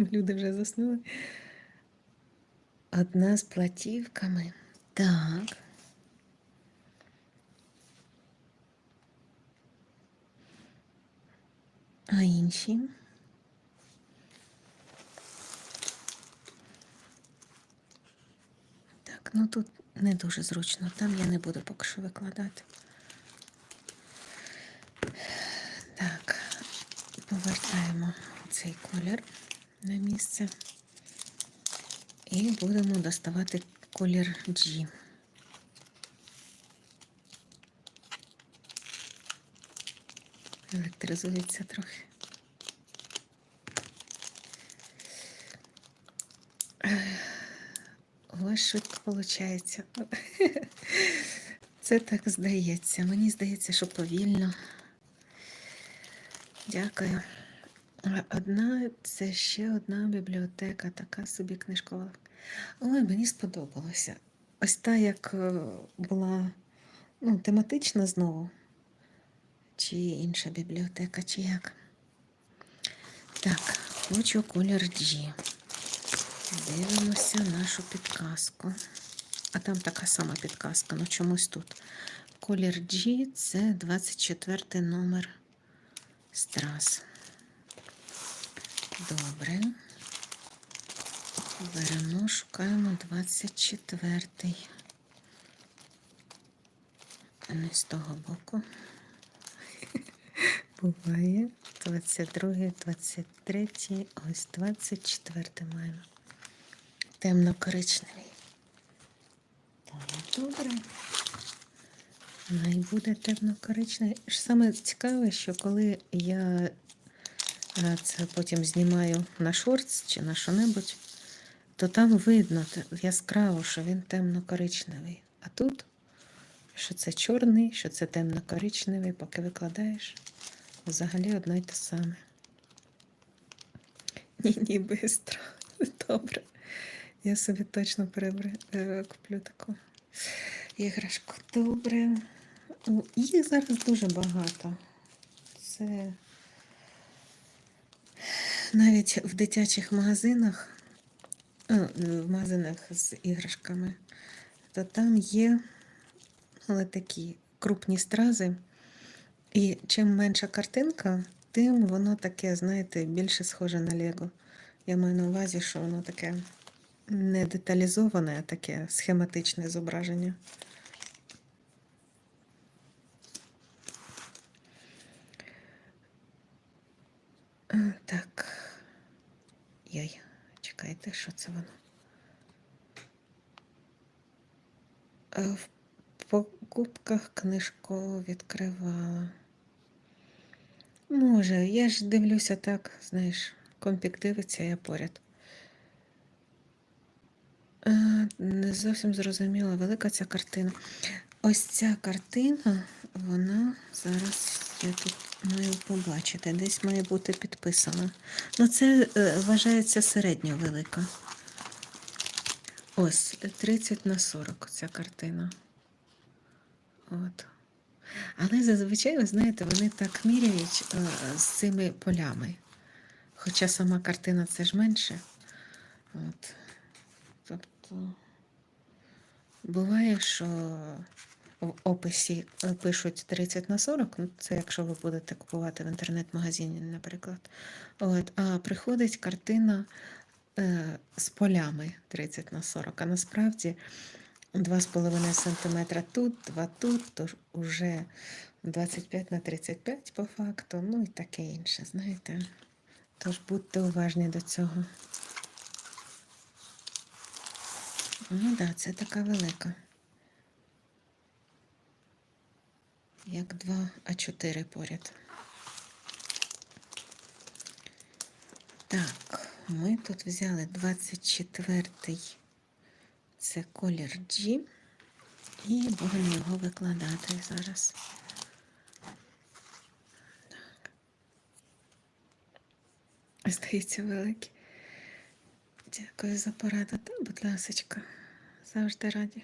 Люди вже заснули. Одна з платівками. Так. А інші? Так, ну тут не дуже зручно. Там я не буду поки що викладати. Так, повертаємо цей колір на місце. І будемо доставати колір G. Електризується трохи. Вас швидко виходить. Це так здається. Мені здається, що повільно. Дякую. Одна, це ще одна бібліотека, така собі книжкова. Ой, мені сподобалося. Ось та, як е, була ну, тематична знову. Чи інша бібліотека, чи як. Так, хочу колір G. Дивимося нашу підказку. А там така сама підказка, ну чомусь тут. Колір G це 24 номер страз. Добре. Беремо, шукаємо 24-й. Не з того боку. Буває. 22, 23, ось 24 маємо. Темно-коричневий. Добре. Най буде темно-коричневий. Саме цікаве, що коли я це потім знімаю на шортс чи на що-небудь, то там видно яскраво, що він темно-коричневий. А тут, що це чорний, що це темно-коричневий, поки викладаєш, взагалі одно й те саме. Ні, ні, бистро. Добре. Я собі точно перебре, е, куплю таку іграшку. Добре. Їх зараз дуже багато. Це навіть в дитячих магазинах, в магазинах з іграшками, то там є але такі крупні стрази. І чим менша картинка, тим воно таке, знаєте, більше схоже на Лего. Я маю на увазі, що воно таке не деталізоване, а таке схематичне зображення. Так. Яй, чекайте, що це воно? Е, В покупках книжку відкривала. Може, я ж дивлюся так, знаєш, компік дивиться, я поряд. Е, Не зовсім зрозуміла, велика ця картина. Ось ця картина, вона зараз я тут маю побачити, десь має бути підписана. Ну, це е, вважається середньо велика. Ось 30 на 40 ця картина. От. Але зазвичай, ви знаєте, вони так міряють е, з цими полями. Хоча сама картина це ж менше. От. Тобто буває, що в описі е, пишуть 30 на 40, ну це якщо ви будете купувати в інтернет-магазині, наприклад. От, а приходить картина е, з полями 30 на 40, а насправді 2,5 см тут, 2 тут, то ж уже 25 на 35 по факту, ну і таке інше, знаєте. Тож будьте уважні до цього. Ну так, да, це така велика. Як 2 А4 поряд. Так, ми тут взяли 24-й, це колір G, і будемо його викладати зараз. Так. Здається, великий. Дякую за пораду. Та, будь ласочка, завжди раді.